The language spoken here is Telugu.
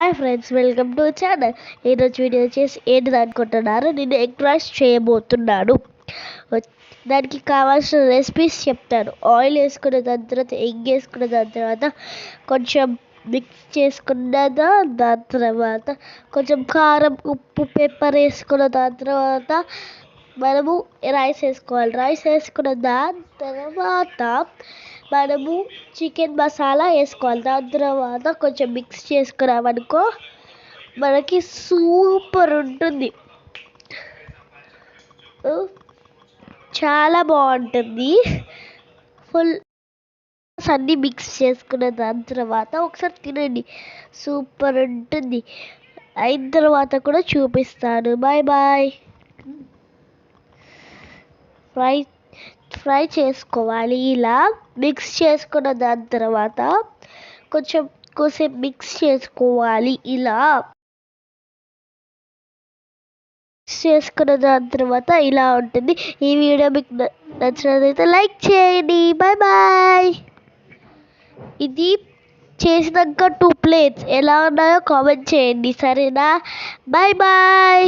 Hi friends welcome to channel. ఈరోజు వీడియో చేసి ఏంటి అనుకుంటున్నారు? నేను ఎగ్ రైస్ చేయబోతున్నాను. దానికి కావాల్సిన రెసిపీస్ చెప్తాను. ఆయిల్ వేసుకున్న దాని తర్వాత ఎగ్ వేసుకున్న దాని తర్వాత కొంచెం మిక్స్ చేసుకున్న దాని తర్వాత కొంచెం కారం ఉప్పు పెప్పర్ వేసుకున్న దాని తర్వాత మనము రైస్ వేసుకోవాలి. రైస్ వేసుకున్న దాని తర్వాత మనము చికెన్ మసాలా వేసుకోవాలి. దాని తర్వాత కొంచెం మిక్స్ చేసుకున్నామనుకో మనకి సూపర్ ఉంటుంది. చాలా బాగుంటుంది. ఫుల్ అన్నీ మిక్స్ చేసుకున్న దాని తర్వాత ఒకసారి తినండి. సూపర్ ఉంటుంది. అయిన తర్వాత కూడా చూపిస్తాను. Bye bye. ఫ్రై ఫ్రై చేసుకోవాలి. ఇలా మిక్స్ చేసుకున్న దాని తర్వాత కొంచెం కొంచెం మిక్స్ చేసుకోవాలి. ఇలా మిక్స్ చేసుకున్న దాని తర్వాత ఇలా ఉంటుంది. ఈ వీడియో మీకు నచ్చినట్లయితే లైక్ చేయండి. బాయ్ బాయ్ ఇది చేసినాక టూ ప్లేట్స్ ఎలా ఉన్నాయో కామెంట్ చేయండి. సరేనా? Bye bye